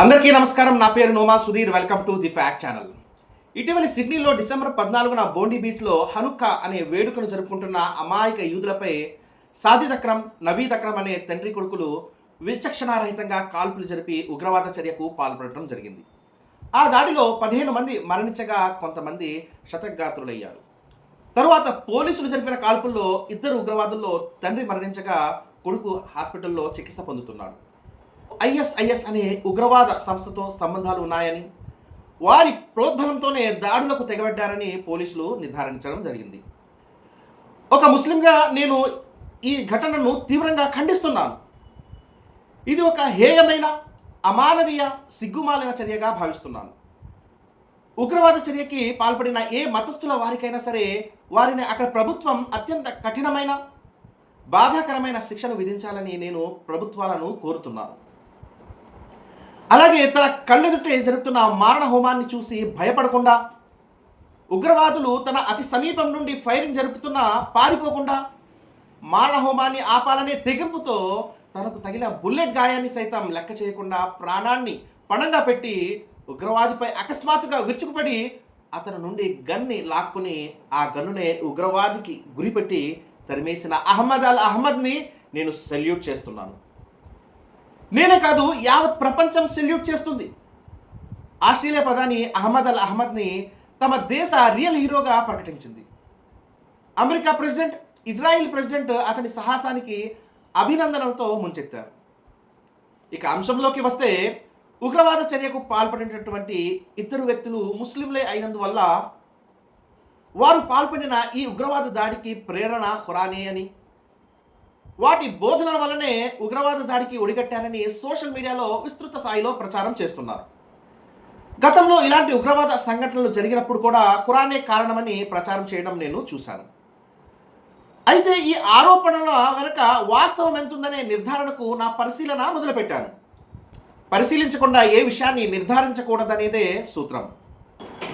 అందరికీ నమస్కారం. నా పేరు Noma Sudheer. Welcome to the fact channel. ఇటీవల సిడ్నీలో డిసెంబర్ పద్నాలుగున బోండి బీచ్లో హనుక్కా అనే వేడుకను జరుపుకుంటున్న అమాయక యూదులపై సాజిద్ అక్రమ్ నవీద్ అక్రమ్ అనే తండ్రి కొడుకులు విచక్షణారహితంగా కాల్పులు జరిపి ఉగ్రవాద చర్యకు పాల్పడటం జరిగింది. ఆ దాడిలో పదిహేను మంది మరణించగా కొంతమంది శతగాత్రులయ్యారు తరువాత పోలీసులు జరిపిన కాల్పుల్లో ఇద్దరు ఉగ్రవాదుల్లో తండ్రి మరణించగా కొడుకు హాస్పిటల్లో చికిత్స పొందుతున్నాడు. ఐఎస్ఐఎస్ అనే ఉగ్రవాద సంస్థతో సంబంధాలు ఉన్నాయని వారి ప్రోద్బలంతోనే దాడులకు తెగబడ్డారని పోలీసులు నిర్ధారించడం జరిగింది. ఒక ముస్లింగా నేను ఈ ఘటనను తీవ్రంగా ఖండిస్తున్నాను. ఇది ఒక హేయమైన అమానవీయ సిగ్గుమాలిన చర్యగా భావిస్తున్నాను. ఉగ్రవాద చర్యకి పాల్పడిన ఏ మతస్థుల వారికైనా సరే వారిని అక్కడ ప్రభుత్వం అత్యంత కఠినమైన బాధాకరమైన శిక్షను విధించాలని నేను ప్రభుత్వాలను కోరుతున్నాను. అలాగే తన కళ్ళెదుటే జరుగుతున్న మారణ హోమాన్ని చూసి భయపడకుండా ఉగ్రవాదులు తన అతి సమీపం నుండి ఫైరింగ్ జరుపుతున్నా పారిపోకుండా మారణ హోమాన్ని ఆపాలనే తెగింపుతో తనకు తగిన బుల్లెట్ గాయాన్ని సైతం లెక్క చేయకుండా ప్రాణాన్ని పణంగా పెట్టి ఉగ్రవాదిపై అకస్మాత్తుగా విరుచుకుపడి అతని నుండి గన్ని లాక్కుని ఆ గన్నునే ఉగ్రవాదికి గురిపెట్టి తరిమేసిన అహ్మద్ అల్ అహ్మద్ని నేను సెల్యూట్ చేస్తున్నాను. నేనే కాదు యావత్ ప్రపంచం సెల్యూట్ చేస్తుంది. ఆస్ట్రేలియా ప్రధాని అహ్మద్ అల్ అహ్మద్ని తమ దేశ రియల్ హీరోగా ప్రకటించింది. అమెరికా ప్రెసిడెంట్ ఇజ్రాయిల్ ప్రెసిడెంట్ అతని సాహసానికి అభినందనలతో ముంచెత్తారు. ఇక అంశంలోకి వస్తే ఉగ్రవాద చర్యకు పాల్పడినటువంటి ఇద్దరు వ్యక్తులు ముస్లింలే అయినందువల్ల వారు పాల్పడిన ఈ ఉగ్రవాద దాడికి ప్రేరణ ఖురానే అని వాటి బోధనల వల్లనే ఉగ్రవాద దాడికి ఒడిగట్టారని సోషల్ మీడియాలో విస్తృత స్థాయిలో ప్రచారం చేస్తున్నారు. గతంలో ఇలాంటి ఉగ్రవాద సంఘటనలు జరిగినప్పుడు కూడా ఖురానే కారణమని ప్రచారం చేయడం నేను చూశాను. అయితే ఈ ఆరోపణల వెనుక వాస్తవం ఎంతుందనే నిర్ధారణకు నా పరిశీలన మొదలుపెట్టాను. పరిశీలించకుండా ఏ విషయాన్ని నిర్ధారించకూడదనేదే సూత్రం.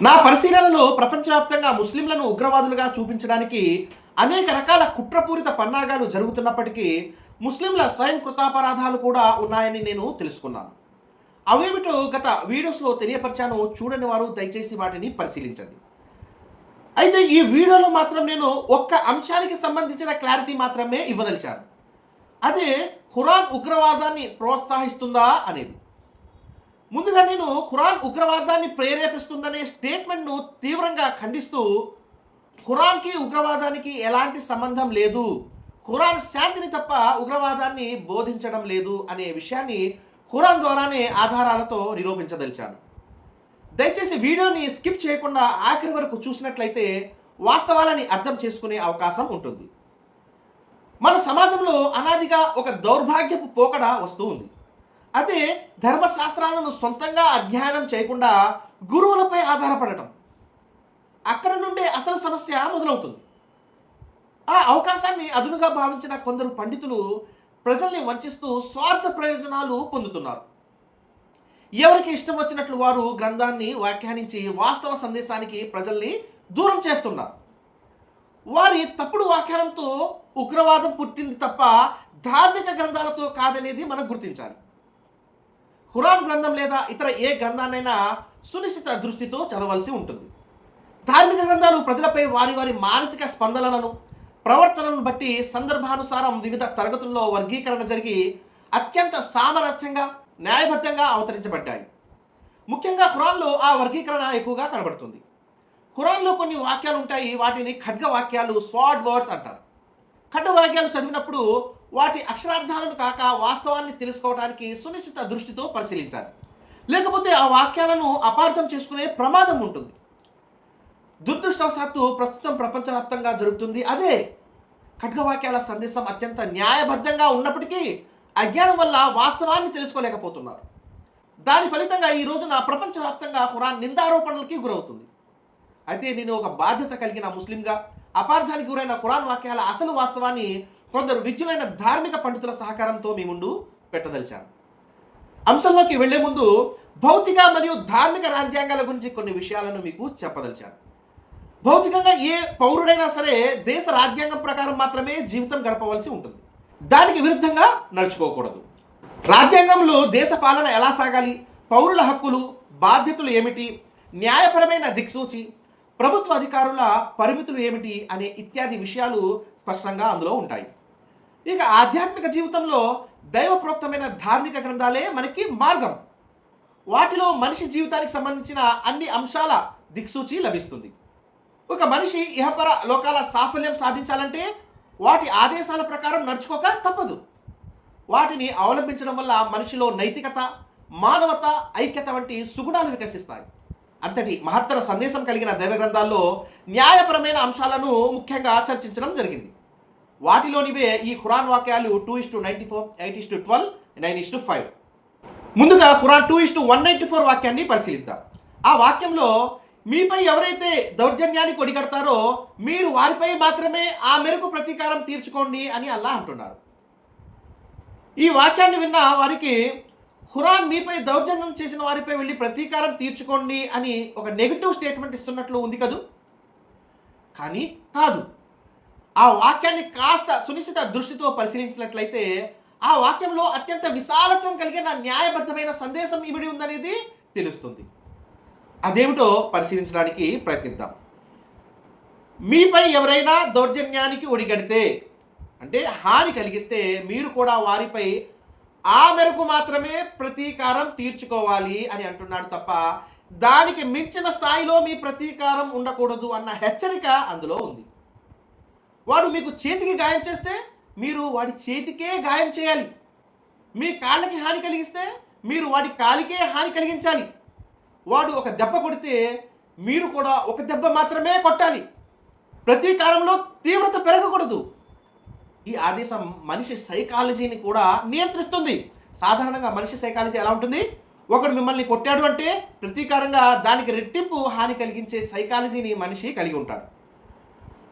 నా పరిశీలనలో ప్రపంచవ్యాప్తంగా ముస్లింలను ఉగ్రవాదులుగా చూపించడానికి అనేక రకాల కుట్రపూరిత పన్నాగాలు జరుగుతున్నప్పటికీ ముస్లింల స్వయం కృతాపరాధాలు కూడా ఉన్నాయని నేను తెలుసుకున్నాను. అవేమిటో గత వీడియోస్లో తెలియపరిచాను. చూడని వారు దయచేసి వాటిని పరిశీలించండి. అయితే ఈ వీడియోలో మాత్రం నేను ఒక్క అంశానికి సంబంధించిన క్లారిటీ మాత్రమే ఇవ్వదలిచాను. అదే ఖురాన్ ఉగ్రవాదాన్ని ప్రోత్సహిస్తుందా అనేది. ముందుగా నేను ఖురాన్ ఉగ్రవాదాన్ని ప్రేరేపిస్తుందనే స్టేట్మెంట్ను తీవ్రంగా ఖండిస్తూ ఖురాన్కి ఉగ్రవాదానికి ఎలాంటి సంబంధం లేదు. ఖురాన్ శాంతిని తప్ప ఉగ్రవాదాన్ని బోధించడం లేదు అనే విషయాన్ని ఖురాన్ ద్వారానే ఆధారాలతో నిరూపించదలిచాను దయచేసి వీడియోని స్కిప్ చేయకుండా ఆఖరి వరకు చూసినట్లయితే వాస్తవాలని అర్థం చేసుకునే అవకాశం ఉంటుంది. మన సమాజంలో అనాదిగా ఒక దౌర్భాగ్యపు పోకడ వస్తూ ఉంది. అదే ధర్మశాస్త్రాలను సొంతంగా అధ్యయనం చేయకుండా గురువులపై ఆధారపడటం. అక్కడ నుండే అసలు సమస్య మొదలవుతుంది. ఆ అవకాశాన్ని అదునుగా భావించిన కొందరు పండితులు ప్రజల్ని వంచిస్తూ స్వార్థ ప్రయోజనాలు పొందుతున్నారు. ఎవరికి ఇష్టం వచ్చినట్లు వారు గ్రంథాన్ని వ్యాఖ్యానించి వాస్తవ సందేశానికి ప్రజల్ని దూరం చేస్తున్నారు. వారి తప్పుడు వ్యాఖ్యానంతో ఉగ్రవాదం పుట్టింది తప్ప ధార్మిక గ్రంథాలతో కాదనేది మనం గుర్తించాలి. ఖురాన్ గ్రంథం లేదా ఇతర ఏ గ్రంథాన్నైనా సునిశ్చిత దృష్టితో చదవలసి ఉంటుంది. ధార్మిక గ్రంథాలు ప్రజలపై వారి వారి మానసిక స్పందనలను ప్రవర్తనలను బట్టి సందర్భానుసారం వివిధ తరగతుల్లో వర్గీకరణ జరిగి అత్యంత సామరస్యంగా న్యాయబద్ధంగా అవతరించబడ్డాయి. ముఖ్యంగా ఖురాన్లో ఆ వర్గీకరణ ఎక్కువగా కనబడుతుంది. ఖురాన్లో కొన్ని వాక్యాలు ఉంటాయి వాటిని ఖడ్గ వాక్యాలు స్వాడ్ వర్డ్స్ అంటారు. ఖడ్గ వాక్యాలు చదివినప్పుడు వాటి అక్షరార్థాలను కాక వాస్తవాన్ని తెలుసుకోవడానికి సునిశ్చిత దృష్టితో పరిశీలించాలి. లేకపోతే ఆ వాక్యాలను అపార్థం చేసుకునే ప్రమాదం ఉంటుంది. దురదృష్టవశాత్తు ప్రస్తుతం ప్రపంచవ్యాప్తంగా జరుగుతుంది. అదే ఖడ్గవాక్యాల సందేశం అత్యంత న్యాయబద్ధంగా ఉన్నప్పటికీ అజ్ఞానం వల్ల వాస్తవాన్ని తెలుసుకోలేకపోతున్నారు. దాని ఫలితంగా ఈ రోజున ప్రపంచవ్యాప్తంగా ఖురాన్ నిందారోపణలకి గురవుతుంది. అయితే నేను ఒక బాధ్యత కలిగిన ముస్లింగా అపార్థానికి గురైన ఖురాన్ వాక్యాల అసలు వాస్తవాన్ని కొందరు విద్యులైన ధార్మిక పండితుల సహకారంతో మీ ముందు పెట్టదలిచాను. అంశంలోకి వెళ్ళే ముందు భౌతిక మరియు ధార్మిక రాజ్యాంగాల గురించి కొన్ని విషయాలను మీకు చెప్పదలిచాను. భౌతికంగా ఏ పౌరుడైనా సరే దేశ రాజ్యాంగం ప్రకారం మాత్రమే జీవితం గడపవలసి ఉంటుంది. దానికి విరుద్ధంగా నడుచుకోకూడదు. రాజ్యాంగంలో దేశ పాలన ఎలా సాగాలి? పౌరుల హక్కులు బాధ్యతలు ఏమిటి? న్యాయపరమైన దిక్సూచి ప్రభుత్వ అధికారుల పరిమితులు ఏమిటి? అనే ఇత్యాది విషయాలు స్పష్టంగా అందులో ఉంటాయి. ఇక ఆధ్యాత్మిక జీవితంలో దైవప్రోక్తమైన ధార్మిక గ్రంథాలే మనకి మార్గం. వాటిలో మనిషి జీవితానికి సంబంధించిన అన్ని అంశాల దిక్సూచి లభిస్తుంది. ఒక మనిషి ఇహపర లోకాల సాఫల్యం సాధించాలంటే వాటి ఆదేశాల ప్రకారం నడుచుకోక తప్పదు. వాటిని అవలంబించడం వల్ల మనిషిలో నైతికత మానవత ఐక్యత వంటి సుగుణాలు వికసిస్తాయి. అంతటి మహత్తర సందేశం కలిగిన దైవ గ్రంథాల్లో న్యాయపరమైన అంశాలను ముఖ్యంగా చర్చించడం జరిగింది. వాటిలోనివే ఈ ఖురాన్ వాక్యాలు two is to ninety four eight is to twelve nine is to five. ముందుగా Quran two is to one ninety four వాక్యాన్ని పరిశీలిద్దాం. ఆ వాక్యంలో మీపై ఎవరైతే దౌర్జన్యానికి ఒడిగడతారో మీరు వారిపై మాత్రమే ఆ మేరకు ప్రతీకారం తీర్చుకోండి అని అల్లా అంటున్నారు ఈ వాక్యాన్ని విన్న వారికి హురాన్ మీపై దౌర్జన్యం చేసిన వారిపై వెళ్ళి ప్రతీకారం తీర్చుకోండి అని ఒక నెగిటివ్ స్టేట్మెంట్ ఇస్తున్నట్లు ఉంది కదూ? కానీ కాదు. ఆ వాక్యాన్ని కాస్త సునిశ్చిత దృష్టితో పరిశీలించినట్లయితే ఆ వాక్యంలో అత్యంత విశాలత్వం కలిగిన న్యాయబద్ధమైన సందేశం ఇవిడి ఉందనేది తెలుస్తుంది. అదేమిటో పరిశీలించడానికి ప్రయత్నిద్దాం. మీపై ఎవరైనా దౌర్జన్యానికి ఒడిగడితే అంటే హాని కలిగిస్తే మీరు కూడా వారిపై ఆ మేరకు మాత్రమే ప్రతీకారం తీర్చుకోవాలి అని అంటున్నాడు తప్ప దానికి మించిన స్థాయిలో మీ ప్రతీకారం ఉండకూడదు అన్న హెచ్చరిక అందులో ఉంది. వాడు మీకు చేతికి గాయం చేస్తే మీరు వాడి చేతికే గాయం చేయాలి. మీ కాళ్ళకి హాని కలిగిస్తే మీరు వాడి కాలికే హాని కలిగించాలి. వాడు ఒక దెబ్బ కొడితే మీరు కూడా ఒక దెబ్బ మాత్రమే కొట్టాలి. ప్రతీకారంలో తీవ్రత పెరగకూడదు. ఈ ఆదేశం మనిషి సైకాలజీని కూడా నియంత్రిస్తుంది. సాధారణంగా మనిషి సైకాలజీ ఎలా ఉంటుంది? ఒకడు మిమ్మల్ని కొట్టాడు అంటే ప్రతీకారంగా దానికి రెట్టింపు హాని కలిగించే సైకాలజీని మనిషి కలిగి ఉంటాడు.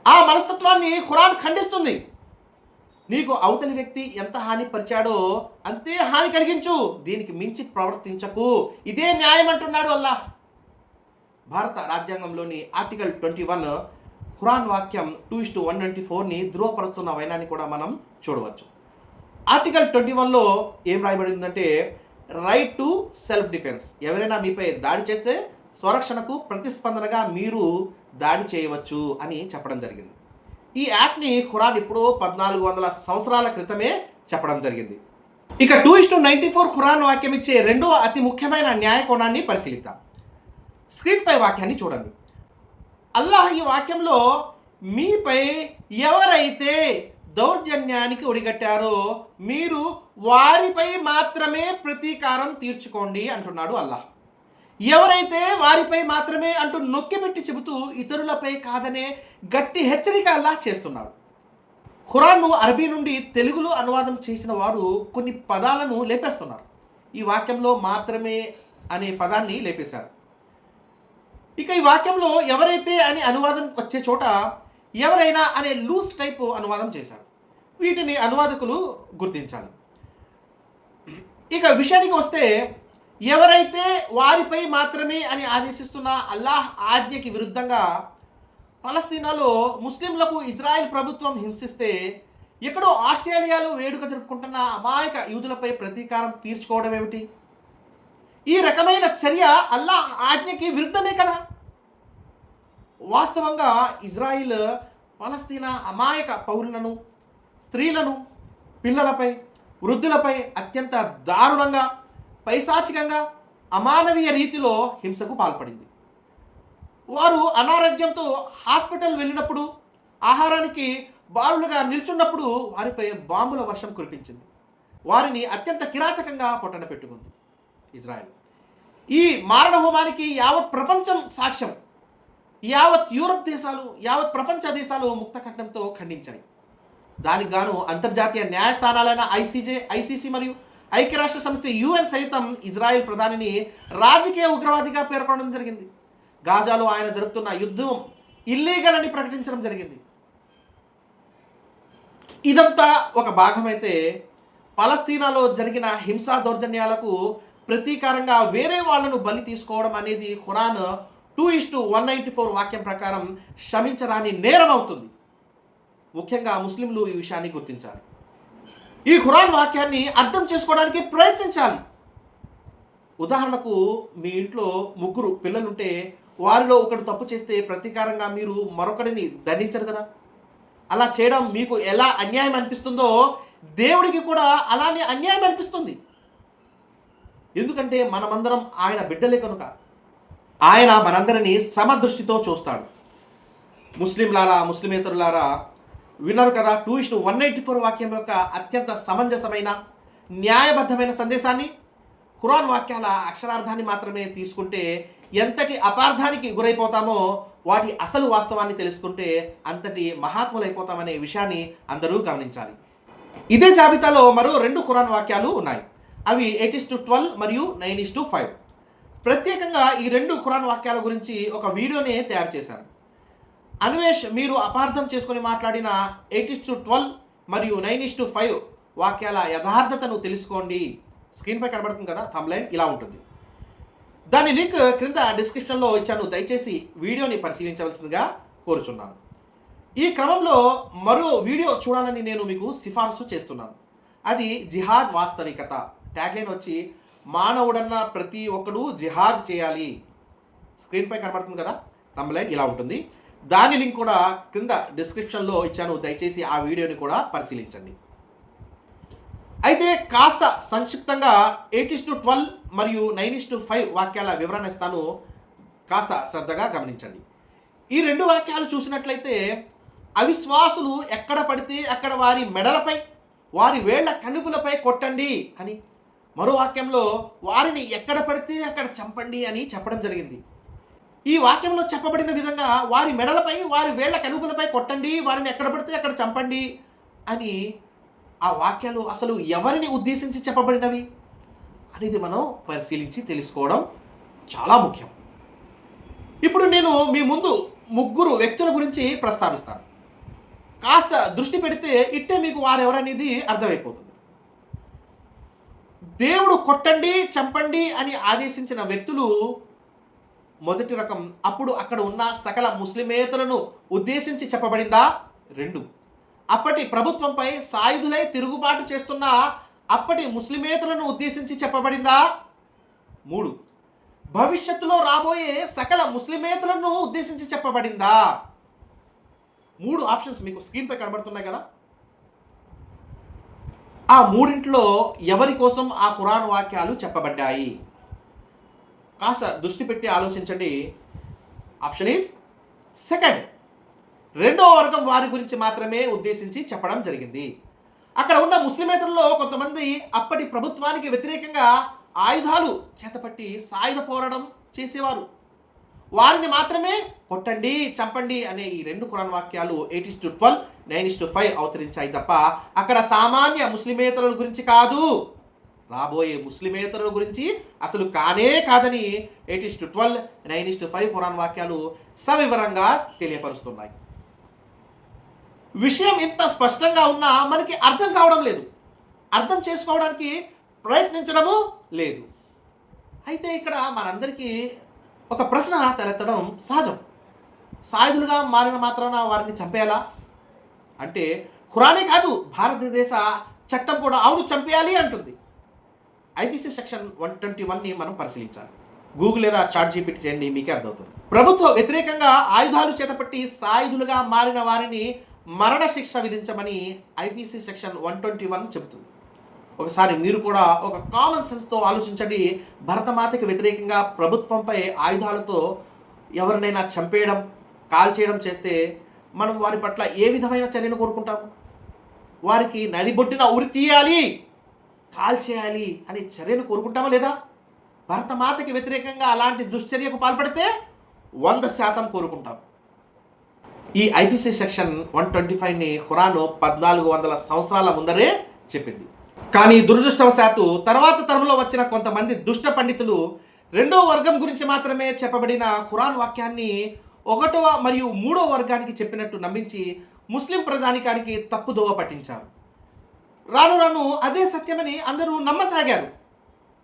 ఆ మనస్తత్వాన్ని ఖురాన్ ఖండిస్తుంది. నీకు అవతలి వ్యక్తి ఎంత హాని పరిచాడో అంతే హాని కలిగించు. దీనికి మించి ప్రవర్తించకు. ఇదే న్యాయం అంటున్నాడు అల్లా భారత రాజ్యాంగంలోని ఆర్టికల్ ట్వంటీ వన్ ఖురాన్ వాక్యం two is to one twenty ఫోర్ని ధృవపరుస్తున్న వైనాన్ని కూడా మనం చూడవచ్చు. ఆర్టికల్ ట్వంటీ వన్లో ఏం రాయబడిందంటే రైట్ టు సెల్ఫ్ డిఫెన్స్ ఎవరైనా మీపై దాడి చేస్తే స్వరక్షణకు ప్రతిస్పందనగా మీరు దాడి చేయవచ్చు అని చెప్పడం జరిగింది. ఈ యాక్ట్ని ఖురాన్ ఇప్పుడు పద్నాలుగు వందల సంవత్సరాల క్రితమే చెప్పడం జరిగింది. ఇక two is to ninety four Quran వాక్యం ఇచ్చే రెండవ అతి ముఖ్యమైన న్యాయకోణాన్ని పరిశీలిద్దాం. స్క్రీన్పై వాక్యాన్ని చూడండి. అల్లాహ్ ఈ వాక్యంలో మీపై ఎవరైతే దౌర్జన్యానికి ఒడిగట్టారో మీరు వారిపై మాత్రమే ప్రతీకారం తీర్చుకోండి అంటున్నాడు అల్లాహ్. ఎవరైతే వారిపై మాత్రమే అంటూ నొక్కిపెట్టి చెబుతూ ఇతరులపై కాదనే గట్టి హెచ్చరిక అల్లాహ్ చేస్తున్నాడు. ఖురాన్ను అరబీ నుండి తెలుగులో అనువాదం చేసిన వారు కొన్ని పదాలను లేపేస్తున్నారు. ఈ వాక్యంలో మాత్రమే అనే పదాన్ని లేపేశారు. ఇక ఈ వాక్యంలో ఎవరైతే అని అనువాదం వచ్చే చోట ఎవరైనా అనే లూజ్ టైప్ అనువాదం చేశారు. వీటిని అనువాదకులు గుర్తించాలి. ఇక విషయానికి వస్తే ఎవరైతే వారిపై మాత్రమే అని ఆదేశిస్తున్న అల్లాహ్ ఆజ్ఞకి విరుద్ధంగా పలస్తీనాలో ముస్లింలకు ఇజ్రాయెల్ ప్రభుత్వం హింసిస్తే ఎక్కడో ఆస్ట్రేలియాలో వేడుక జరుపుకుంటున్న అమాయక యూదులపై ప్రతీకారం తీర్చుకోవడం ఏమిటి? ఈ రకమైన చర్య అల్లాహ్ ఆజ్ఞకి విరుద్ధమే కదా? వాస్తవంగా ఇజ్రాయిల్ పలస్తీనా అమాయక పౌరులను స్త్రీలను పిల్లలపై వృద్ధులపై అత్యంత దారుణంగా పైశాచికంగా అమానవీయ రీతిలో హింసకు పాల్పడింది. వారు అనారోగ్యంతో హాస్పిటల్ వెళ్ళినప్పుడు ఆహారానికి బారులుగా నిల్చున్నప్పుడు వారిపై బాంబుల వర్షం కురిపించింది. వారిని అత్యంత కిరాతకంగా పొట్టన పెట్టుకుంది ఇజ్రాయెల్. ఈ మారణ హోమానికి యావత్ ప్రపంచం సాక్ష్యం. యావత్ యూరప్ దేశాలు యావత్ ప్రపంచ దేశాలు ముక్తఖండంతో ఖండించాయి. దానికి గాను అంతర్జాతీయ న్యాయస్థానాలైన ఐసీజే ఐసీసీ మరియు ఐక్యరాష్ట్ర సంస్థ యుఎన్ సైతం ఇజ్రాయెల్ ప్రధానిని రాజకీయ ఉగ్రవాదిగా పేర్కొనడం జరిగింది. గాజాలో ఆయన జరుపుతున్న యుద్ధం ఇల్లీగల్ అని ప్రకటించడం జరిగింది. ఇదంతా ఒక భాగమైతే పలస్తీనాలో జరిగిన హింసా దౌర్జన్యాలకు ప్రతీకారంగా వేరే వాళ్ళను బలి తీసుకోవడం అనేది Quran two is to one ninety four వాక్యం ప్రకారం క్షమించరాని నేరం అవుతుంది. ముఖ్యంగా ముస్లింలు ఈ విషయాన్ని గుర్తించాలి ఈ ఖురాన్ వాక్యాన్ని అర్థం చేసుకోవడానికి ప్రయత్నించాలి. ఉదాహరణకు మీ ఇంట్లో ముగ్గురు పిల్లలుంటే వారిలో ఒకడు తప్పు చేస్తే ప్రతీకారంగా మీరు మరొకడిని దండించరు కదా? అలా చేయడం మీకు ఎలా అన్యాయం అనిపిస్తుందో దేవుడికి కూడా అలానే అన్యాయం అనిపిస్తుంది. ఎందుకంటే మనమందరం ఆయన బిడ్డలే కనుక. ఆయన మనందరినీ సమదృష్టితో చూస్తాడు. ముస్లింలారా ముస్లిమేతరులారా విన్నారు కదా టూ ఇస్ట్ వన్ ఎయిటీ ఫోర్ వాక్యం యొక్క అత్యంత సమంజసమైన న్యాయబద్ధమైన సందేశాన్ని ఖురాన్ వాక్యాల అక్షరార్థాన్ని మాత్రమే తీసుకుంటే ఎంతటి అపార్థానికి గురైపోతామో వాటి అసలు వాస్తవాన్ని తెలుసుకుంటే అంతటి మహాత్ములైపోతామనే విషయాన్ని అందరూ గమనించాలి. ఇదే జాబితాలో మరో రెండు ఖురాన్ వాక్యాలు ఉన్నాయి. అవి ఎయిట్ ఇస్ టు ట్వెల్వ్ మరియు నైన్ ఇస్ టు ఫైవ్. ప్రత్యేకంగా ఈ రెండు ఖురాన్ వాక్యాల గురించి ఒక వీడియోనే తయారు చేశాను అన్వేష్ మీరు అపార్థం చేసుకుని మాట్లాడిన ఎయిట్ ఇస్ టు ట్వెల్వ్ మరియు నైన్ ఇస్ టు ఫైవ్ వాక్యాల యథార్థతను తెలుసుకోండి. స్క్రీన్పై కనబడుతుంది కదా? థంబ్లైన్ ఇలా ఉంటుంది. దాని లింక్ క్రింద డిస్క్రిప్షన్లో ఇచ్చాను. దయచేసి వీడియోని పరిశీలించవలసిందిగా కోరుచున్నాను. ఈ క్రమంలో మరో వీడియో చూడాలని నేను మీకు సిఫార్సు చేస్తున్నాను. అది జిహాద్ వాస్తవికత. ట్యాగ్లైన్ వచ్చి మానవుడన్న ప్రతి ఒక్కడు జిహాద్ చేయాలి. స్క్రీన్పై కనబడుతుంది కదా? తమ్లైన్ ఇలా ఉంటుంది. దాని లింక్ కూడా క్రింద డిస్క్రిప్షన్లో ఇచ్చాను. దయచేసి ఆ వీడియోని కూడా పరిశీలించండి. అయితే కాస్త సంక్షిప్తంగా ఎయిట్ ఇస్ టు ట్వెల్వ్ మరియు నైన్ ఇస్ టు ఫైవ్ వాక్యాల వివరణ ఇస్తాను. కాస్త శ్రద్ధగా గమనించండి. ఈ రెండు వాక్యాలు చూసినట్లయితే అవిశ్వాసులు ఎక్కడ పడితే అక్కడ వారి మెడలపై వారి వేళ్ళ కనుపులపై కొట్టండి అని. మరో వాక్యంలో వారిని ఎక్కడ పడితే అక్కడ చంపండి అని చెప్పడం జరిగింది. ఈ వాక్యంలో చెప్పబడిన విధంగా వారి మెడలపై వారి వేళ్ళ కనుపులపై కొట్టండి వారిని ఎక్కడ పడితే అక్కడ చంపండి అని ఆ వాక్యాలు అసలు ఎవరిని ఉద్దేశించి చెప్పబడినవి అనేది మనం పరిశీలించి తెలుసుకోవడం చాలా ముఖ్యం. ఇప్పుడు నేను మీ ముందు ముగ్గురు వ్యక్తుల గురించి ప్రస్తావిస్తాను. కాస్త దృష్టి పెడితే ఇట్టే మీకు వారెవరనేది అర్థమైపోతుంది. దేవుడు కొట్టండి చంపండి అని ఆదేశించిన వ్యక్తులు మొదటి రకం అప్పుడు అక్కడ ఉన్న సకల ముస్లిమేతలను ఉద్దేశించి చెప్పబడిందా? రెండు. అప్పటి ప్రభుత్వంపై సాయుధులై తిరుగుబాటు చేస్తున్న అప్పటి ముస్లిమేతలను ఉద్దేశించి చెప్పబడిందా? మూడు. భవిష్యత్తులో రాబోయే సకల ముస్లిమేతలను ఉద్దేశించి చెప్పబడిందా? మూడు ఆప్షన్స్ మీకు స్క్రీన్పై కనబడుతున్నాయి కదా. ఆ మూడింట్లో ఎవరి కోసం ఆ ఖురాన్ వాక్యాలు చెప్పబడ్డాయి? కాస్త దృష్టి పెట్టి ఆలోచించండి. ఆప్షన్ ఈజ్ సెకండ్ రెండో వర్గం వారి గురించి మాత్రమే ఉద్దేశించి చెప్పడం జరిగింది. అక్కడ ఉన్న ముస్లిమేతరులో కొంతమంది అప్పటి ప్రభుత్వానికి వ్యతిరేకంగా ఆయుధాలు చేతపట్టి సాయుధ పోరాటం చేసేవారు. వారిని మాత్రమే కొట్టండి చంపండి అనే ఈ రెండు ఖురాన్ వాక్యాలు eight is to twelve nine is to five అవతరించాయి తప్ప అక్కడ సామాన్య ముస్లిమేతరుల గురించి కాదు. రాబోయే ముస్లిమేతరుల గురించి అసలు కానే కాదని eight is to twelve nine is to five Quran వాక్యాలు సవివరంగా తెలియపరుస్తున్నాయి. విషయం ఇంత స్పష్టంగా ఉన్నా మనకి అర్థం కావడం లేదు. అర్థం చేసుకోవడానికి ప్రయత్నించడము లేదు. అయితే ఇక్కడ మనందరికీ ఒక ప్రశ్న తలెత్తడం సహజం. సాయుధులుగా మారిన మాత్రాన వారిని చంపేయాలా? అంటే ఖురానే కాదు భారతదేశ చట్టం కూడా అవును చంపేయాలి అంటుంది. ఐపీసీ సెక్షన్ వన్ ట్వంటీ వన్ని మనం పరిశీలించాలి. గూగుల్ లేదా చాట్ జీపీటీ చేయండి మీకే అర్థమవుతుంది ప్రభుత్వ వ్యతిరేకంగా ఆయుధాలు చేతపట్టి సాయుధులుగా మారిన వారిని మరణ శిక్ష విధించమని IPC section one twenty one చెబుతుంది. ఒకసారి మీరు కూడా ఒక కామన్ సెన్స్తో ఆలోచించండి. భరతమాతకి వ్యతిరేకంగా ప్రభుత్వంపై ఆయుధాలతో ఎవరినైనా చంపేయడం కాల్ చేయడం చేస్తే మనం వారి పట్ల ఏ విధమైన చర్యను కోరుకుంటాము? వారికి నడిబొట్టిన ఉరి తీయాలి! కాల్చేయాలి అనే చర్యను కోరుకుంటామా లేదా? భరతమాతకి వ్యతిరేకంగా అలాంటి దుశ్చర్యకు పాల్పడితే వంద శాతం కోరుకుంటాం. ఈ ఐపీసీ సెక్షన్ వన్ ట్వంటీ ఫైవ్ని ఖురాను పద్నాలుగు వందల సంవత్సరాల ముందరే చెప్పింది. కానీ దురదృష్టవశాత్తు తర్వాత తరంలో వచ్చిన కొంతమంది దుష్ట పండితులు రెండో వర్గం గురించి మాత్రమే చెప్పబడిన ఖురాన్ వాక్యాన్ని ఒకటవ మరియు మూడో వర్గానికి చెప్పినట్టు నమ్మించి ముస్లిం ప్రజానికానికి తప్పుదోవ పట్టించారు. రాను రాను అదే సత్యమని అందరూ నమ్మసాగారు.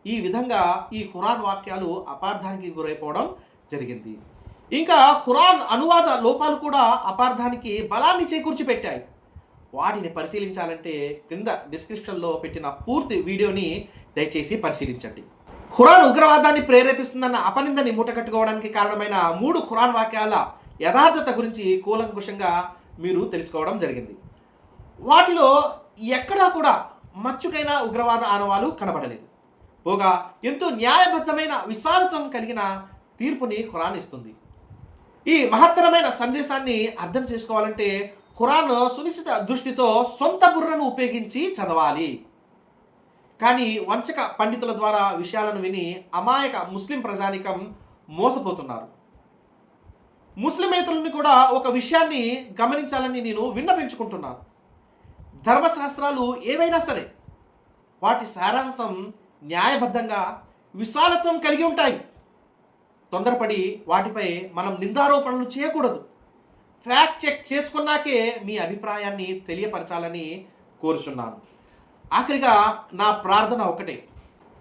ఈ విధంగా ఈ ఖురాన్ వాక్యాలు అపార్థానికి గురైపోవడం జరిగింది. ఇంకా ఖురాన్ అనువాద లోపాలు కూడా అపార్థానికి బలాన్ని చేకూర్చి పెట్టాయి వాటిని పరిశీలించాలంటే క్రింద డిస్క్రిప్షన్లో పెట్టిన పూర్తి వీడియోని దయచేసి పరిశీలించండి. ఖురాన్ ఉగ్రవాదాన్ని ప్రేరేపిస్తుందన్న అపనిందని మూటకట్టుకోవడానికి కారణమైన మూడు ఖురాన్ వాక్యాల యథార్థత గురించి కూలంకుషంగా మీరు తెలుసుకోవడం జరిగింది. వాటిలో ఎక్కడా కూడా మచ్చుకైన ఉగ్రవాద ఆనవాలు కనబడలేదు. పోగా ఎంతో న్యాయబద్ధమైన విశాలతం కలిగిన తీర్పుని ఖురాన్ ఇస్తుంది. ఈ మహత్తరమైన సందేశాన్ని అర్థం చేసుకోవాలంటే ఖురాన్ సునిశ్చిత దృష్టితో సొంత బుర్రను ఉపయోగించి చదవాలి. కానీ వంచక పండితుల ద్వారా విషయాలను విని అమాయక ముస్లిం ప్రజానికం మోసపోతున్నారు. ముస్లిమేతలను కూడా ఒక విషయాన్ని గమనించాలని నేను విన్నపించుకుంటున్నాను ధర్మశాస్త్రాలు ఏవైనా సరే వాటి సారాంశం న్యాయబద్ధంగా విశాలత్వం కలిగి ఉంటాయి. తొందరపడి వాటిపై మనం నిందారోపణలు చేయకూడదు. ఫ్యాక్ట్ చెక్ చేసుకున్నాకే మీ అభిప్రాయాన్ని తెలియపరచాలని కోరుచున్నాను. ఆఖరిగా నా ప్రార్థన ఒకటే.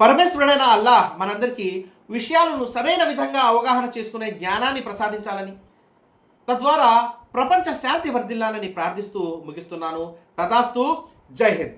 పరమేశ్వరుడైన అల్లాహ్ మనందరికీ విషయాలను సరైన విధంగా అవగాహన చేసుకునే జ్ఞానాన్ని ప్రసాదించాలని తద్వారా ప్రపంచ శాంతి వర్ధిల్లాలని ప్రార్థిస్తూ ముగిస్తున్నాను. తదాస్తు జై హింద్.